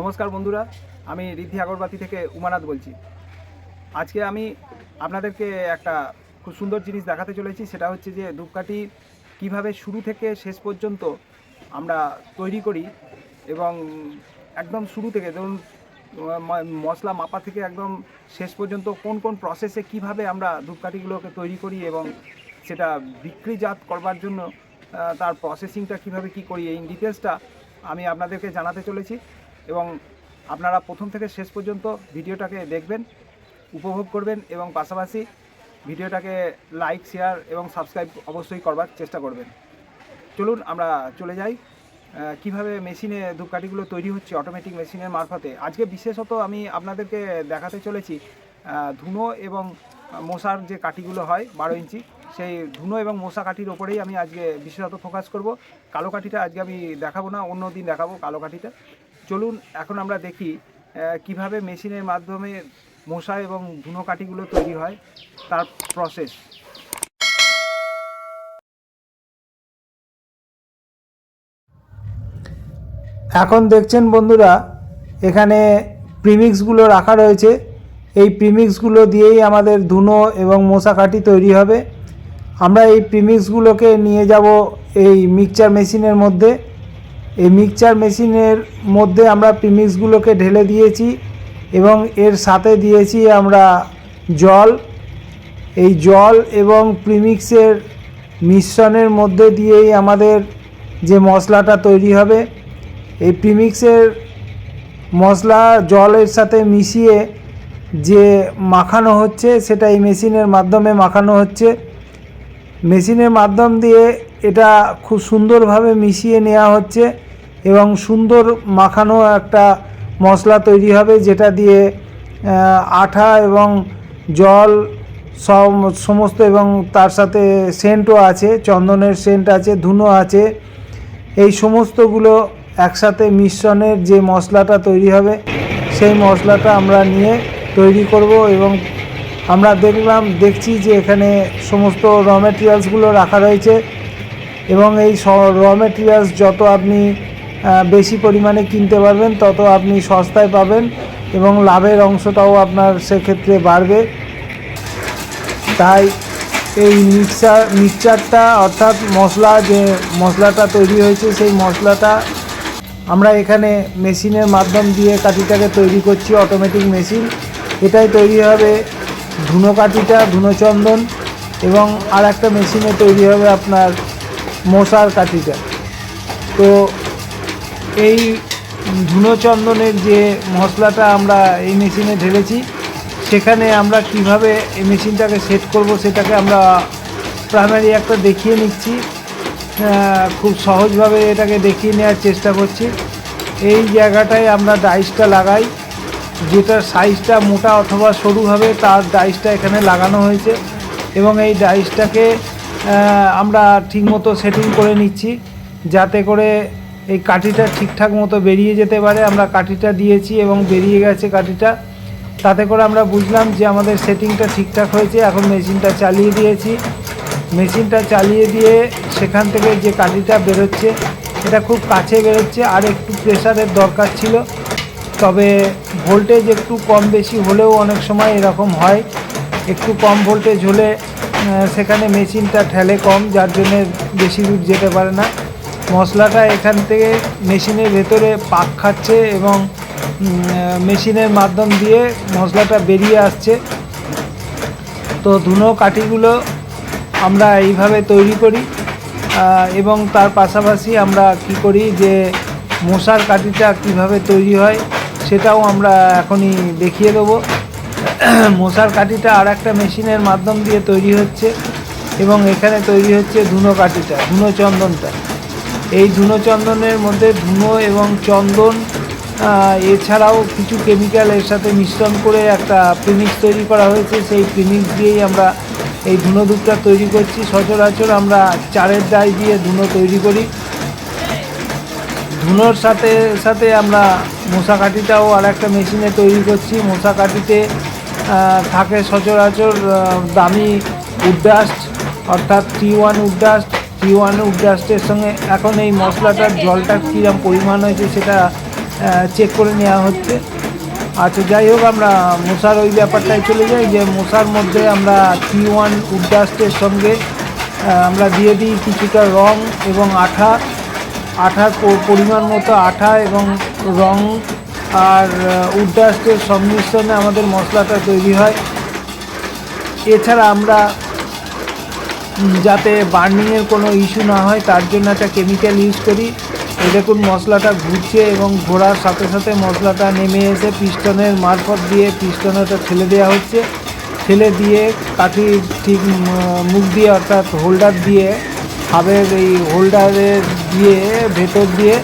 নমস্কার বন্ধুরা, আমি রিদ্ধি আগরবাতি থেকে উমানাথ বলছি। আজকে আমি আপনাদেরকে একটা খুব সুন্দর জিনিস দেখাতে চলেছি, সেটা হচ্ছে যে ধূপকাঠি কীভাবে শুরু থেকে শেষ পর্যন্ত আমরা তৈরি করি এবং একদম শুরু থেকে, ধরুন মশলা মাপা থেকে একদম শেষ পর্যন্ত কোন কোন প্রসেসে কীভাবে আমরা ধূপকাঠিগুলোকে তৈরি করি এবং সেটা বিক্রিজাত করবার জন্য তার প্রসেসিংটা কীভাবে কি করি, এই ডিটেলসটা আমি আপনাদেরকে জানাতে চলেছি। এবং আপনারা প্রথম থেকে শেষ পর্যন্ত ভিডিওটাকে দেখবেন, উপভোগ করবেন এবং পাশাপাশি ভিডিওটাকে লাইক, শেয়ার এবং সাবস্ক্রাইব অবশ্যই করবার চেষ্টা করবেন। চলুন আমরা চলে যাই। কীভাবে মেশিনে ধূপকাঠিগুলো তৈরি হচ্ছে অটোমেটিক মেশিনের মারফতে? আজকে বিশেষত আমি আপনাদেরকে দেখাতে চলেছি ধুনো এবং মশার যে কাঠিগুলো হয় বারো ইঞ্চি, সেই ধুনো এবং মশা কাঠির ওপরেই আমি আজকে বিশেষত ফোকাস করব। কালো কাঠিটা আজকে আমি দেখাবো না, অন্য দিন দেখাবো কালো কাঠিটা। চলুন এখন আমরা দেখি কীভাবে মেশিনের মাধ্যমে মশা এবং ধুনো কাঠিগুলো তৈরি হয়, তার প্রসেস এখন দেখছেন বন্ধুরা, এখানে প্রিমিক্সগুলো রাখা রয়েছে। এই প্রিমিক্সগুলো দিয়েই আমাদের ধুনো এবং মশা কাঠি তৈরি হবে। আমরা এই প্রিমিক্সগুলোকে নিয়ে যাব এই মিক্সচার মেশিনের মধ্যে। এই মিক্সচার মেশিনের মধ্যে আমরা প্রিমিক্সগুলোকে ঢেলে দিয়েছি এবং এর সাথে দিয়েছি আমরা জল। এই জল এবং প্রিমিক্সের মিশ্রণের মধ্যে দিয়েই আমাদের যে মশলাটা তৈরি হবে, এই প্রিমিক্সের মশলা জলের সাথে মিশিয়ে যে মাখানো হচ্ছে, সেটা এই মেশিনের মাধ্যমে মাখানো হচ্ছে। মেশিনের মাধ্যম দিয়ে এটা খুব সুন্দরভাবে মিশিয়ে নেওয়া হচ্ছে এবং সুন্দর মাখানো একটা মশলা তৈরি হবে যেটা দিয়ে আঠা এবং জল সব সমস্ত এবং তার সাথে সেন্টও আছে, চন্দনের সেন্ট আছে, ধুনো আছে। এই সমস্তগুলো একসাথে মিশ্রণের যে মশলাটা তৈরি হবে, সেই মশলাটা আমরা নিয়ে তৈরি করব এবং আমরা দেখলাম, দেখছি যে এখানে সমস্ত র মেটেরিয়ালসগুলো রাখা রয়েছে। এবং এই র মেটেরিয়ালস যত আপনি বেশি পরিমাণে কিনতে পারবেন, তত আপনি সস্তায় পাবেন এবং লাভের অংশটাও আপনার সেক্ষেত্রে বাড়বে। তাই এই মিক্সার, মিক্সচারটা অর্থাৎ মশলা যে মশলাটা তৈরি হয়েছে, সেই মশলাটা আমরা এখানে মেশিনের মাধ্যম দিয়ে কাঠিটাকে তৈরি করছি অটোমেটিক মেশিন এটাই তৈরি হবে ধুনো কাঠিটা, ধুনো চন্দন এবং আর একটা মেশিনে তৈরি হবে আপনার মশার কাঠিটা। তো এই ধুনো চন্দনের যে মশলাটা আমরা এই মেশিনে ঢেলেছি, সেখানে আমরা কীভাবে এই মেশিনটাকে সেট করব সেটাকে আমরা প্রাইমারি একটা দেখিয়ে নিচ্ছি। খুব সহজভাবে এটাকে দেখিয়ে নেওয়ার চেষ্টা করছি। এই জায়গাটায় আমরা ডাইসটা লাগাই, যেটার সাইজটা মোটা অথবা সরু হবে, তার ডাইসটা এখানে লাগানো হয়েছে। এবং এই ডাইসটাকে আমরা ঠিকমতো সেটিং করে নিচ্ছি। যাতে করে এই কাঠিটা ঠিকঠাক মতো বেরিয়ে যেতে পারে। আমরা কাঠিটা দিয়েছি এবং বেরিয়ে গেছে কাঠিটা। তাতে করে আমরা বুঝলাম যে আমাদের সেটিংটা ঠিকঠাক হয়েছে। এখন মেশিনটা চালিয়ে দিয়েছি। মেশিনটা চালিয়ে দিয়ে সেখান থেকে যে কাঠিটা বেরোচ্ছে, এটা খুব কাছে বেরোচ্ছে। আর একটু প্রেশারের দরকার ছিল। তবে ভোল্টেজ একটু কম বেশি হলেও অনেক সময় এরকম হয়। একটু কম ভোল্টেজ হলে সেখানে মেশিনটা ঠেলে কম, যার জন্যে বেশি দূর যেতে পারে না। মশলাটা এখান থেকে মেশিনের ভেতরে পাক খাচ্ছে এবং মেশিনের মাধ্যম দিয়ে মশলাটা বেরিয়ে আসছে। তো ধুনো কাঠিগুলো আমরা এইভাবে তৈরি করি এবং তার পাশাপাশি আমরা কি করি যে মশার কাঠিটা কীভাবে তৈরি হয় সেটাও আমরা এখনই দেখিয়ে দেবো। মশার কাঠিটা আর একটা মেশিনের মাধ্যম দিয়ে তৈরি হচ্ছে এবং এখানে তৈরি হচ্ছে ধুনো কাঠিটা, ধুনো চন্দনটা। এই ধুনো চন্দনের মধ্যে ধুনো এবং চন্দন এছাড়াও কিছু কেমিক্যাল এর সাথে মিশ্রণ করে একটা প্রিমিক্স তৈরি করা হয়েছে। সেই প্রিমিক্স দিয়েই আমরা এই ধুনো ধূপটা তৈরি করছি। সচরাচর আমরা চারের ডাই দিয়ে ধুনো তৈরি করি। ধুনোর সাথে সাথে আমরা মশা কাঠিটাও আর একটা মেশিনে তৈরি করছি। মশা কাঠিতে থাকে সচরাচর দামি উডডাস্ট অর্থাৎ টি ওয়ান উডডাস্ট টি ওয়ান উডডাস্টের সঙ্গে এখন এই মশলাটার জলটা কীরকম পরিমাণ হয়েছে সেটা চেক করে নেওয়া হচ্ছে। আচ্ছা যাই হোক, আমরা মশার ওই ব্যাপারটায় চলে যাই যে মশার মধ্যে আমরা টি ওয়ান উডডাস্টের সঙ্গে আমরা দিয়ে দিই কিছুটা রং এবং আঠা। আঠার পরিমাণ মতো আঠা এবং রং আর উডডাস্টের সংমিশ্রণে আমাদের মশলাটা তৈরি হয়। এছাড়া আমরা যাতে বার্নিংয়ের কোনো ইস্যু না হয়, তার জন্য একটা কেমিক্যাল ইউজ করি। এই দেখুন, মশলাটা ঘুরছে এবং ঘোরার সাথে সাথে মশলাটা নেমে এসে পিস্টনের মারফত দিয়ে পিস্টনে ওটা ঠেলে দেওয়া হচ্ছে। ঠেলে দিয়ে কাঠি ঠিক মুখ দিয়ে অর্থাৎ হোল্ডার দিয়ে, হাবের এই হোল্ডারে দিয়ে, ভেতর দিয়ে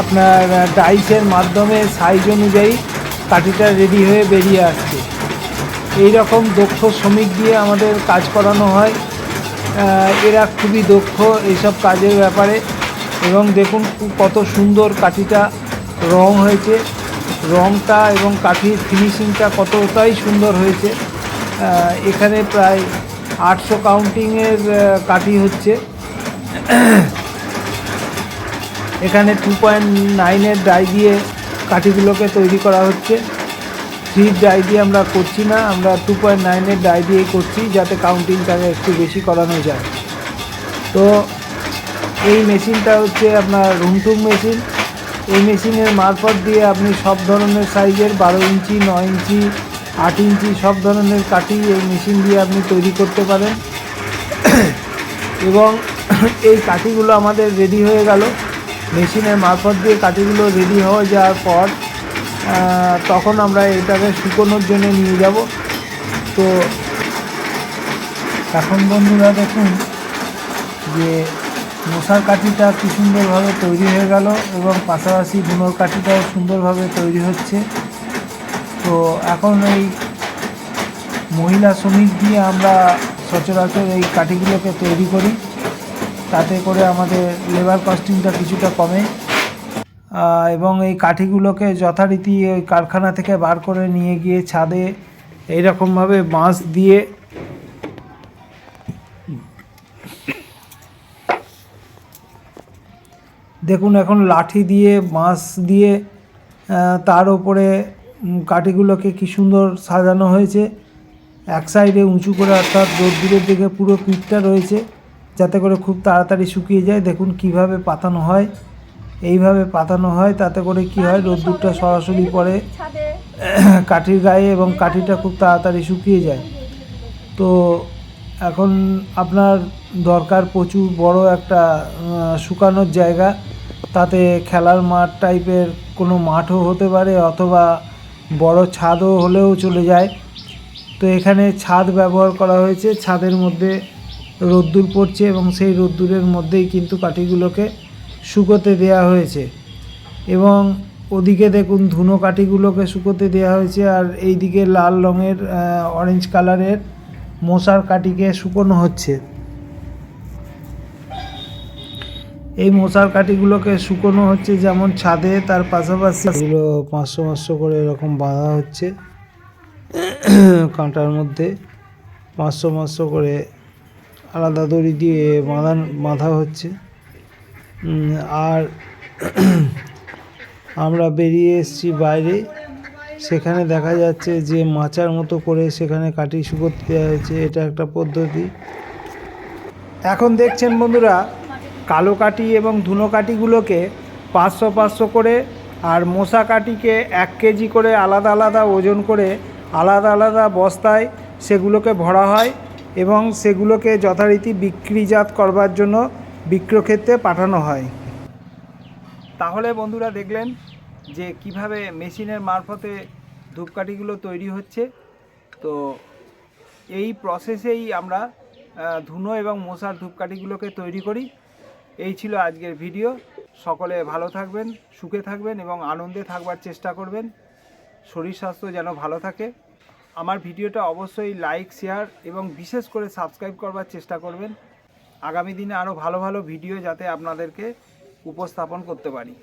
আপনার ডাইসের মাধ্যমে সাইজ অনুযায়ী কাঠিটা রেডি হয়ে বেরিয়ে আসছে। এই রকম দক্ষ শ্রমিক দিয়ে আমাদের কাজ করানো হয়। এরা খুবই দক্ষ এইসব কাজের ব্যাপারে। এবং দেখুন কত সুন্দর কাঠিটা রং হয়েছে। রংটা এবং কাঠির ফিনিশিংটা কতটাই সুন্দর হয়েছে। এখানে প্রায় আটশো কাউন্টিংয়ের কাঠি হচ্ছে। এখানে টু পয়েন্ট নাইনের ডাই দিয়ে কাঠিগুলোকে তৈরি করা হচ্ছে। থ্রির ডাই দিয়ে আমরা করছি না, আমরা টু পয়েন্ট নাইনের ডাই দিয়েই করছি যাতে কাউন্টিংটাকে একটু বেশি করানো যায়। তো এই মেশিনটা হচ্ছে আপনার রুমটুম মেশিন এই মেশিনের মারফত দিয়ে আপনি সব ধরনের সাইজের বারো ইঞ্চি, নয় ইঞ্চি, আট ইঞ্চি সব ধরনের কাঠি এই মেশিন দিয়ে আপনি তৈরি করতে পারেন। এবং এই কাঠিগুলো আমাদের রেডি হয়ে গেল। মেশিনের মারফত দিয়ে কাঠিগুলো রেডি হয়ে যাওয়ার পর তখন আমরা এটাকে শুকোনোর জন্য নিয়ে যাব। তো এখন বন্ধুরা দেখুন যে মশার কাঠিটা কি সুন্দরভাবে তৈরি হয়ে গেল এবং পাশাপাশি ধুনোর কাঠিটাও সুন্দরভাবে তৈরি হচ্ছে। তো এখন এই মহিলা শ্রমিক দিয়ে আমরা সচরাচর এই কাঠিগুলোকে তৈরি করি। তাতে করে আমাদের লেবার কস্টিংটা কিছুটা কমে। এবং এই কাঠিগুলোকে যথারীতি ওই কারখানা থেকে বার করে নিয়ে গিয়ে ছাদে এইরকমভাবে বাঁশ দিয়ে দেখুন, এখন লাঠি দিয়ে, বাঁশ দিয়ে তার ওপরে কাঠিগুলোকে কি সুন্দর সাজানো হয়েছে। এক সাইডে উঁচু করে অর্থাৎ রোদ্দুরের দিকে পুরো পিঠটা রয়েছে। যাতে করে খুব তাড়াতাড়ি শুকিয়ে যায়। দেখুন কীভাবে পাতানো হয়। এইভাবে পাতানো হয় তাতে করে কি হয় রোদ্দুরটা সরাসরি পড়ে। কাঠির গায়ে এবং কাঠিটা খুব তাড়াতাড়ি শুকিয়ে যায়। তো এখন আপনার দরকার প্রচুর বড় একটা শুকানোর জায়গা। তাতে খেলার মাঠ টাইপের কোনো মাঠও হতে পারে অথবা বড় ছাদও হলেও চলে যায়। তো এখানে ছাদ ব্যবহার করা হয়েছে। ছাদের মধ্যে রোদ্দুর পড়ছে এবং সেই রোদ্দুরের মধ্যেই কিন্তু কাঠিগুলোকে শুকোতে দেওয়া হয়েছে। এবং ওদিকে দেখুন ধুনো কাঠিগুলোকে শুকোতে দেওয়া হয়েছে আর এইদিকে লাল রঙের অরেঞ্জ কালারের মশার কাঠিকে শুকোনো হচ্ছে। এই মশার কাঠিগুলোকে শুকোনো হচ্ছে যেমন ছাদে, তার পাশাপাশি এগুলো পাঁচশো পাঁচশো করে এরকম বাঁধা হচ্ছে। কাঁটার মধ্যে পাঁচশো পাঁচশো করে আলাদা দড়ি দিয়ে বাঁধান বাঁধা হচ্ছে। আর আমরা বেরিয়ে এসেছি বাইরে। সেখানে দেখা যাচ্ছে যে মাচার মতো করে সেখানে কাঠি শুকোতে দেওয়া হয়েছে। এটা একটা পদ্ধতি। এখন দেখছেন বন্ধুরা, কালো কাঠি এবং ধুনো কাঠিগুলোকে পাঁচশো পাঁচশো করে আর মশা কাঠিকে এক কেজি করে আলাদা আলাদা ওজন করে আলাদা আলাদা বস্তায় সেগুলোকে ভরা হয়। এবং সেগুলোকে যথারীতি বিক্রিজাত করবার জন্য বিক্রয়ক্ষেত্রে পাঠানো হয়। তাহলে বন্ধুরা দেখলেন যে কীভাবে মেশিনের মারফতে ধূপকাঠিগুলো তৈরি হচ্ছে। তো এই প্রসেসেই আমরা ধুনো এবং মশার ধূপকাঠিগুলোকে তৈরি করি। এই ছিল আজকের ভিডিও সকলে ভালো থাকবেন, সুখে থাকবেন এবং আনন্দে থাকবার চেষ্টা করবেন। শরীর স্বাস্থ্য যেন ভালো থাকে। আমার ভিডিওটা অবশ্যই লাইক শেয়ার এবং বিশেষ করে সাবস্ক্রাইব করবার চেষ্টা করবেন। আগামী দিনে আরও ভালো ভালো ভিডিও যাতে আপনাদেরকে উপস্থাপন করতে পারি।